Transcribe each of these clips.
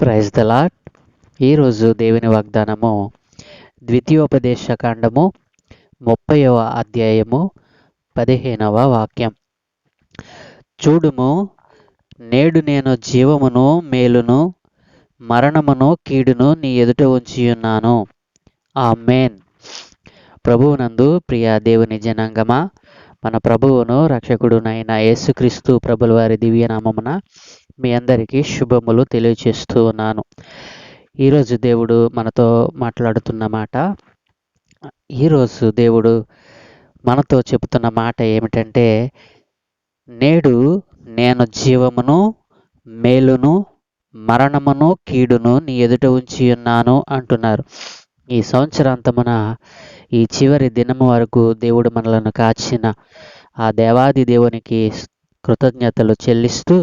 Praise the lot ఈరోజు దేవుని వాగ్దానము ద్వితీయోపదేశ కాండము ముప్పైవ అధ్యాయము పదిహేనవ వాక్యం. చూడుము నేడు నేను జీవమును మేలును మరణమును కీడును నీ ఎదుట ఉంచి ఉన్నాను ఆ మేన్ ప్రభువునందు ప్రియ దేవుని జనాంగమా మన ప్రభువును రక్షకుడునైన యేసుక్రీస్తు ప్రభుల వారి దివ్యనామమున మీ అందరికీ శుభములు తెలియచేస్తూ ఉన్నాను. ఈరోజు దేవుడు మనతో మాట్లాడుతున్న మాట ఈరోజు దేవుడు మనతో చెబుతున్న మాట ఏమిటంటే నేడు నేను జీవమును మేలును మరణమును కీడును నీ ఎదుట ఉంచి ఉన్నాను అంటున్నారు. ఈ సంవత్సరాంతమున ఈ చివరి దినము వరకు దేవుడు మనలను కాచిన ఆ దేవాది దేవునికి కృతజ్ఞతలు చెల్లిస్తూ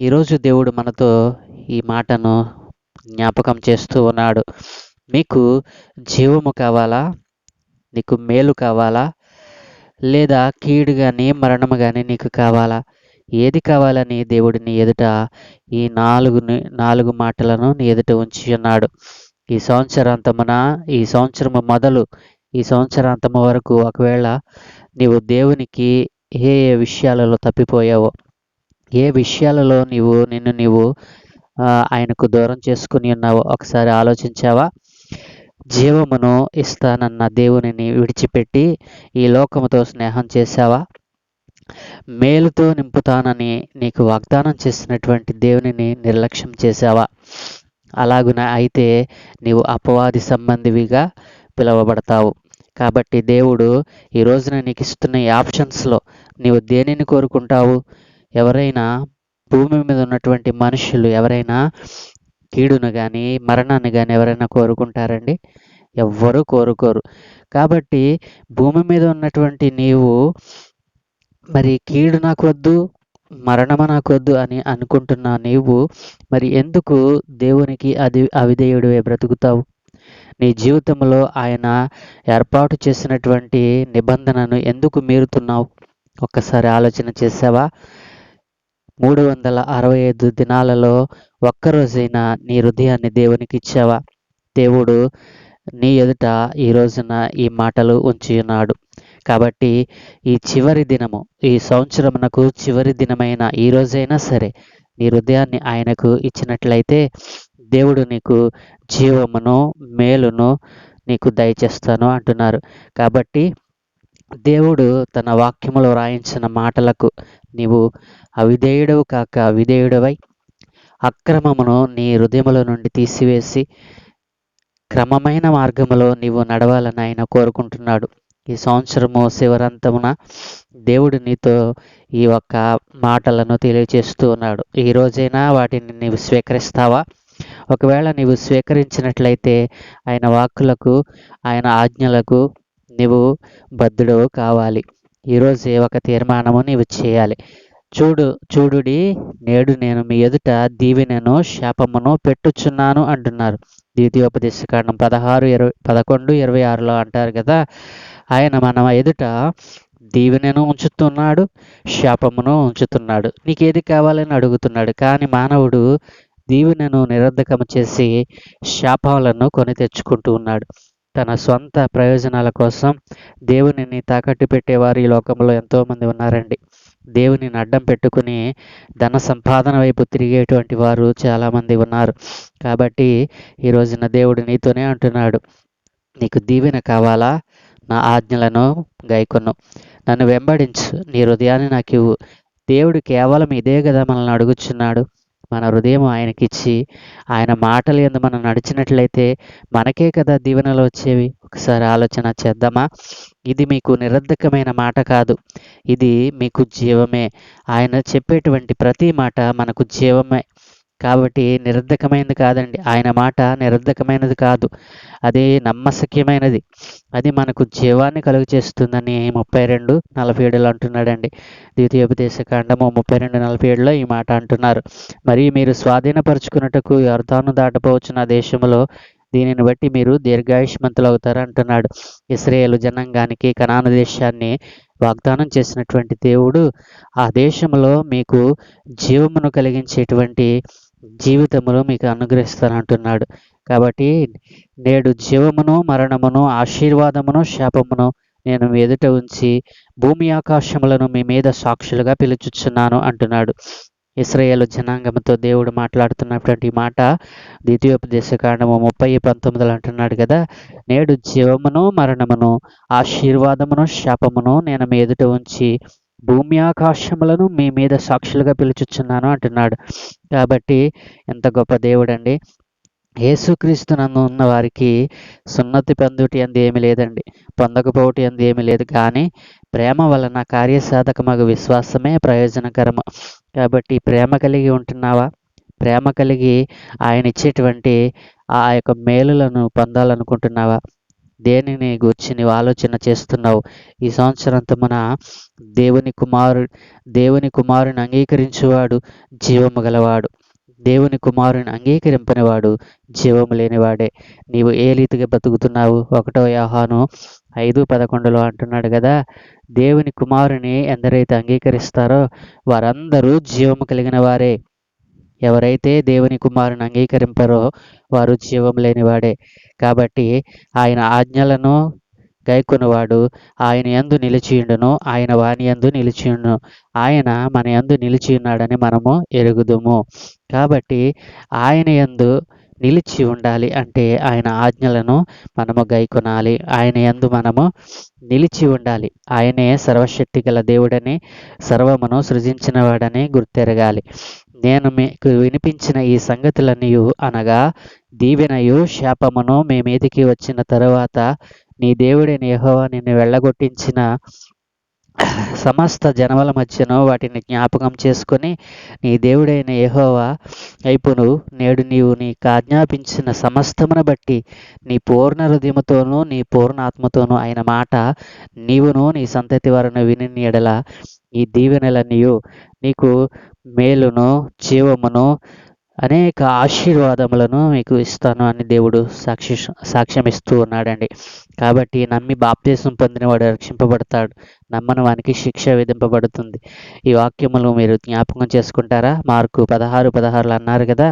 ఈరోజు దేవుడు మనతో ఈ మాటను జ్ఞాపకం చేస్తూ ఉన్నాడు. మీకు జీవము కావాలా? నీకు మేలు కావాలా? లేదా కీడు కానీ మరణము కానీ నీకు కావాలా? ఏది కావాలని దేవుడు నీ ఎదుట ఈ నాలుగు నాలుగు మాటలను నీ ఎదుట ఉంచి ఉన్నాడు. ఈ సంవత్సరాంతమున ఈ సంవత్సరము మొదలు ఈ సంవత్సరాంతము వరకు ఒకవేళ నీవు దేవునికి ఏ ఏ విషయాలలో తప్పిపోయావో ఏ విషయాలలో నీవు నిన్ను నీవు ఆయనకు దూరం చేసుకుని ఉన్నావు ఒకసారి ఆలోచించావా? జీవమును ఇస్తానన్న దేవునిని విడిచిపెట్టి ఈ లోకముతో స్నేహం చేశావా? మేలుతో నింపుతానని నీకు వాగ్దానం చేసినటువంటి దేవునిని నిర్లక్ష్యం చేశావా? అలాగున అయితే నీవు అపవాది సంబంధివిగా పిలువబడతావు. కాబట్టి దేవుడు ఈ రోజున నీకు ఇస్తున్న ఈ ఆప్షన్స్లో నీవు దేనిని కోరుకుంటావు? ఎవరైనా భూమి మీద ఉన్నటువంటి మనుషులు ఎవరైనా కీడును కానీ మరణాన్ని కానీ ఎవరైనా కోరుకుంటారండి? ఎవ్వరూ కోరుకోరు. కాబట్టి భూమి మీద ఉన్నటువంటి నీవు మరి కీడు నాకు వద్దు మరణము నాకు వద్దు అని అనుకుంటున్న నీవు మరి ఎందుకు దేవునికి అది అవిధేయుడివే బ్రతుకుతావు? నీ జీవితంలో ఆయన ఏర్పాటు చేసినటువంటి నిబంధనను ఎందుకు మీరుతున్నావు? ఒక్కసారి ఆలోచన చేసావా? మూడు వందల అరవై ఐదు దినాలలో ఒక్కరోజైనా నీ హృదయాన్ని దేవునికి ఇచ్చావా దేవుడు నీ ఎదుట ఈ రోజున ఈ మాటలు ఉంచి ఉన్నాడు కాబట్టి ఈ చివరి దినము ఈ సంవత్సరమునకు చివరి దినమైన ఈ రోజైనా సరే నీ హృదయాన్ని ఆయనకు ఇచ్చినట్లయితే దేవుడు నీకు జీవమును మేలును నీకు దయచేస్తాను అంటున్నారు. కాబట్టి దేవుడు తన వాక్యములో రాయించిన మాటలకు నీవు అవిధేయుడవు కాక విధేయుడవై అక్రమమును నీ హృదయముల నుండి తీసివేసి క్రమమైన మార్గములో నీవు నడవాలని ఆయన కోరుకుంటున్నాడు. ఈ సంవత్సరము శివరంతమున దేవుడు నీతో ఈ ఒక్క మాటలను తెలియచేస్తూ ఉన్నాడు. ఈ రోజైనా వాటిని నీవు స్వీకరిస్తావా? ఒకవేళ నీవు స్వీకరించినట్లయితే ఆయన వాక్కులకు ఆయన ఆజ్ఞలకు నువ్వు బద్ధుడు కావాలి. ఈరోజే ఒక తీర్మానము నీవు చేయాలి. చూడు చూడుడి నేడు నేను మీ ఎదుట దీవెనను శాపమును పెట్టుచున్నాను అంటున్నారు. ద్వితీయోపదేశకాండం పదహారు ఇరవై పదకొండు ఇరవై ఆరులో అంటారు కదా ఆయన మన ఎదుట దీవెనను ఉంచుతున్నాడు శాపమును ఉంచుతున్నాడు. నీకు ఏది కావాలని అడుగుతున్నాడు కానీ మానవుడు దీవెనను నిరర్ధకము చేసి శాపాలను కొని తెచ్చుకుంటూ ఉన్నాడు. తన సొంత ప్రయోజనాల కోసం దేవునిని తాకట్టు పెట్టేవారు ఈ లోకంలో ఎంతోమంది ఉన్నారండి. దేవునిని అడ్డం పెట్టుకుని ధన సంపాదన వైపు తిరిగేటువంటి వారు చాలామంది ఉన్నారు. కాబట్టి ఈ రోజున దేవుడు నీతోనే అంటున్నాడు. నీకు దీవెన కావాలా? నా ఆజ్ఞలను గైకొను. నన్ను వెంబడించు. నీ హృదయాన్ని నాకు ఇవ్వు దేవుడు కేవలం ఇదే కదా మనల్ని అడుగుచున్నాడు. మన హృదయం ఆయనకిచ్చి ఆయన మాటలు ఎందు మనం నడిచినట్లయితే మనకే కదా దీవెనలు వచ్చేవి. ఒకసారి ఆలోచన చేద్దామా? ఇది మీకు నిరర్ధకమైన మాట కాదు. ఇది మీకు జీవమే. ఆయన చెప్పేటువంటి ప్రతి మాట మనకు జీవమే. కాబట్టి నిరర్ధకమైనది కాదండి. ఆయన మాట నిరర్ధకమైనది కాదు. అది నమ్మశక్యమైనది. అది మనకు జీవాన్ని కలుగు చేస్తుందని ముప్పై రెండు నలభై ఏడులో అంటున్నాడండి. ద్వితీయోపదేశ కాండము ముప్పై రెండు నలభై ఏడులో ఈ మాట అంటున్నారు. మరి మీరు స్వాధీనపరుచుకున్నట్టుకు అర్థాను దాటపోవచ్చున్న దేశంలో దీనిని బట్టి మీరు దీర్ఘాయుష్మంతులు అవుతారు అంటున్నాడు. ఇస్రాయేలు జనాంగానికి కనాను దేశాన్ని వాగ్దానం చేసినటువంటి దేవుడు ఆ దేశంలో మీకు జీవమును కలిగించేటువంటి జీవితములు మీకు అనుగ్రహిస్తానంటున్నాడు. కాబట్టి నేడు జీవమును మరణమును ఆశీర్వాదమును శాపమును నేను మీ ఎదుట ఉంచి భూమి ఆకాశములను మీ మీద సాక్షులుగా పిలుచుచున్నాను అంటున్నాడు. ఇస్రాయేల్ జనాంగంతో దేవుడు మాట్లాడుతున్నటువంటి మాట ద్వితీయోపదేశ కాండము ముప్పై పంతొమ్మిదిలో అంటున్నాడు కదా నేడు జీవమును మరణమును ఆశీర్వాదమును శాపమును నేను మీ ఎదుట ఉంచి భూమి ఆకాశములను మీ మీద సాక్షులుగా పిలుచుచున్నాను అంటున్నాడు. కాబట్టి ఎంత గొప్ప దేవుడండి. యేసుక్రీస్తు నందు ఉన్న వారికి సున్నతి పొందుటి అంది ఏమి లేదండి. పొందకపోవటి అంది ఏమి లేదు. కానీ ప్రేమ వలన కార్యసాధకమగు విశ్వాసమే ప్రయోజనకరము. కాబట్టి ప్రేమ కలిగి ఉంటున్నావా? ప్రేమ కలిగి ఆయన ఇచ్చేటువంటి ఆ యొక్క మేలులను పొందాలనుకుంటున్నావా? దేనిని గూర్చి నీవు ఆలోచన చేస్తున్నావు? ఈ సంవత్సరంతమున దేవుని కుమారు దేవుని కుమారుని అంగీకరించువాడు జీవము గలవాడు. దేవుని కుమారుని అంగీకరింపనివాడు జీవము లేనివాడే. నీవు ఏ రీతిగా బతుకుతున్నావు? ఒకటో యాహాను ఐదు పదకొండులో అంటున్నాడు కదా దేవుని కుమారుని ఎందరైతే అంగీకరిస్తారో వారందరూ జీవము కలిగిన వారే. ఎవరైతే దేవుని కుమారుని అంగీకరింపరో వారు జీవం లేనివాడే. కాబట్టి ఆయన ఆజ్ఞలను గైకొనువాడు. ఆయన ఎందు నిలిచియుండును ఆయన వాణి యందు నిలిచియుండును ఆయన మన యందు నిలిచి ఉన్నాడని మనము ఎరుగుదుము. కాబట్టి ఆయన యందు నిలిచి ఉండాలి అంటే ఆయన ఆజ్ఞలను మనము గైకొనాలి. ఆయన యందు మనము నిలిచి ఉండాలి. ఆయనే సర్వశక్తి గల దేవుడని సర్వమును సృజించినవాడని గుర్తెరగాలి. నేను మీకు వినిపించిన ఈ సంగతులన్నీ అనగా దీవెనయు శాపమును మీ మీదికి వచ్చిన తరువాత నీ దేవుడైన యహోవా నిన్ను వెళ్ళగొట్టించిన సమస్త జనముల మధ్యను వాటిని జ్ఞాపకం చేసుకొని నీ దేవుడైన యెహోవా వైపును నేడు నీవు నీకు ఆజ్ఞాపించిన సమస్తమును బట్టి నీ పూర్ణ హృదయముతోనూ నీ పూర్ణ ఆత్మతోనూ ఆయన మాట నీవును నీ సంతతి వారిని విని నీడల ఈ దీవెనలన్నీయు నీకు మేలును జీవమును అనేక ఆశీర్వాదములను మీకు ఇస్తాను అని దేవుడు సాక్షి సాక్ష్యం ఇస్తూ ఉన్నాడండి. కాబట్టి నమ్మి బాప్తీసం పొందినవాడు రక్షింపబడతాడు. నమ్మని వానికి శిక్ష విధింపబడుతుంది. ఈ వాక్యములు మీరు జ్ఞాపకం చేసుకుంటారా? మార్కు పదహారు పదహారులు అన్నారు కదా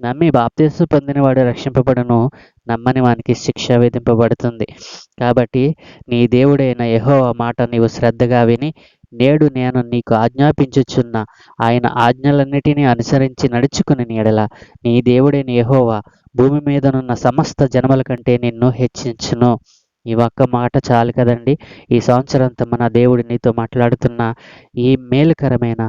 నమ్మి బాప్తీసం పొందినవాడు రక్షింపబడును నమ్మని వానికి శిక్ష విధింపబడుతుంది. కాబట్టి నీ దేవుడైన యహో మాట నీవు శ్రద్ధగా విని నేడు నేను నీకు ఆజ్ఞాపించుచున్న ఆయన ఆజ్ఞలన్నిటినీ అనుసరించి నడుచుకుని నీడల నీ దేవుడైన యహోవా భూమి మీదనున్న సమస్త జనమల కంటే నిన్ను హెచ్చించును. ఈ ఒక్క మాట చాలు కదండి. ఈ సంవత్సరంతా మన దేవుడు నీతో మాట్లాడుతున్న ఈ మేలుకరమైన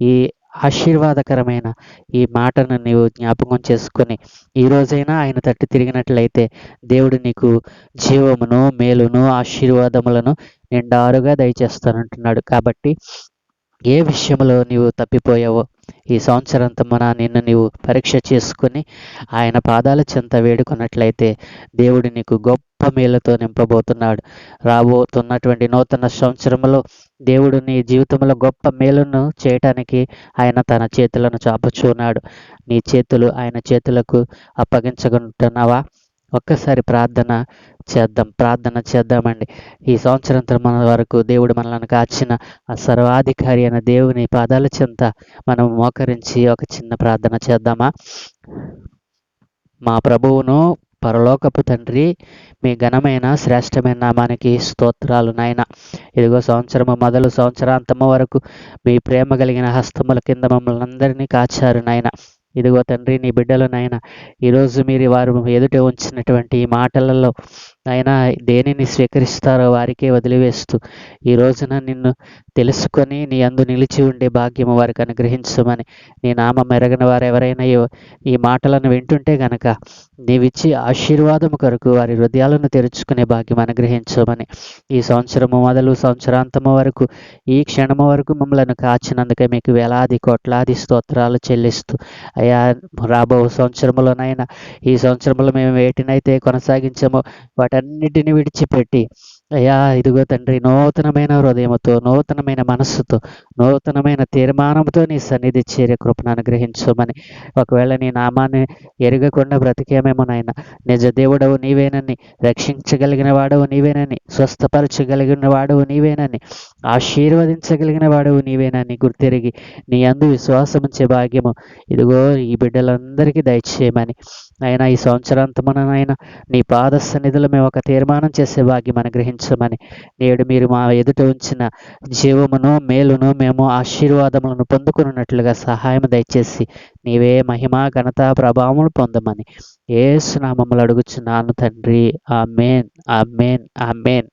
ఈ ఆశీర్వాదకరమైన ఈ మాటను నీవు జ్ఞాపకం చేసుకొని ఈ రోజైనా ఆయన తట్టు తిరిగినట్లయితే దేవుడు నీకు జీవమును మేలును ఆశీర్వాదములను నిండారుగా దయచేస్తానంటున్నాడు. కాబట్టి ఏ విషయంలో నీవు తప్పిపోయావో ఈ సంవత్సరంతమున నిన్ను నీవు పరీక్ష చేసుకుని ఆయన పాదాల చెంత వేడుకున్నట్లయితే దేవుడు నీకు గొప్ప మేలుతో నింపబోతున్నాడు. రాబోతున్నటువంటి నూతన సంవత్సరంలో దేవుడు నీ జీవితంలో గొప్ప మేలును చేయటానికి ఆయన తన చేతులను చాపుచున్నాడు నీ చేతులు ఆయన చేతులకు అప్పగించకుంటున్నావా? ఒక్కసారి ప్రార్థన చేద్దాం. ప్రార్థన చేద్దామండి. ఈ సంవత్సరం మన వరకు దేవుడు మనల్ని కాచిన ఆ సర్వాధికారి అయిన దేవుని పాదాల చెంత మనం మోకరించి ఒక చిన్న ప్రార్థన చేద్దామా? మా ప్రభువును పరలోకపు తండ్రి మీ ఘనమైన శ్రేష్టమైన నామానికి స్తోత్రాలు నాయన. ఇదిగో సంవత్సరము మొదలు సంవత్సరాంతము వరకు మీ ప్రేమ కలిగిన హస్తముల కింద మమ్మల్ని అందరినీ కాచారు నాయన. ఇదిగో తండ్రి నీ బిడ్డలు నాయన ఈరోజు మీరు వారు ఎదుట ఉంచినటువంటి ఈ మాటలలో ఆయన దేనిని స్వీకరిస్తారో వారికే వదిలివేస్తూ ఈ రోజున నిన్ను తెలుసుకొని నీ అందు నిలిచి ఉండే భాగ్యము వారికి అనుగ్రహించమని నీ నామం ఎరగని వారు ఎవరైనా ఈ- మాటలను వింటుంటే గనక నీవిచ్చి ఆశీర్వాదము కొరకు వారి హృదయాలను తెరుచుకునే భాగ్యం అనుగ్రహించమని ఈ సంవత్సరము మొదలు సంవత్సరాంతము వరకు ఈ క్షణము వరకు మమ్మలను కాచినందుకే మీకు వేలాది కోట్లాది స్తోత్రాలు చెల్లిస్తూ అయ్యా రాబో సంవత్సరములోనైనా ఈ సంవత్సరంలో మేము వేటినైతే కొనసాగించామో వాటన్నిటిని విడిచిపెట్టి అయ్యా ఇదిగో తండ్రి నూతనమైన హృదయముతో నూతనమైన మనస్సుతో నూతనమైన తీర్మానంతో నీ సన్నిధి చేరే కృపను అనుగ్రహించమని. ఒకవేళ నీ నామాన్ని ఎరగకుండా బ్రతికేమేమో నాయన నిజ దేవుడవు నీవేనని రక్షించగలిగిన వాడవు నీవేనని స్వస్థపరచగలిగిన వాడవు నీవేనని ఆశీర్వదించగలిగిన వాడవు నీవేనని గుర్తిరిగి నీ అందు విశ్వాసం ఉంచే భాగ్యము. ఇదిగో ఈ బిడ్డలందరికీ దయచేయమని. అయినా ఈ సంవత్సరాంతమునైనా నీ పాద సన్నిధిలో మేము ఒక తీర్మానం చేసే భాగ్యం అనుగ్రహించమని. నేడు మీరు మా ఎదుట ఉంచిన జీవమును మేలును మేము ఆశీర్వాదములను పొందుకున్నట్లుగా సహాయం దయచేసి నీవే మహిమ ఘనత ప్రభావములు పొందమని. ఏ సునామములు అడుగుచున్నాను తండ్రి. ఆ మేన్ ఆ మేన్ ఆ మేన్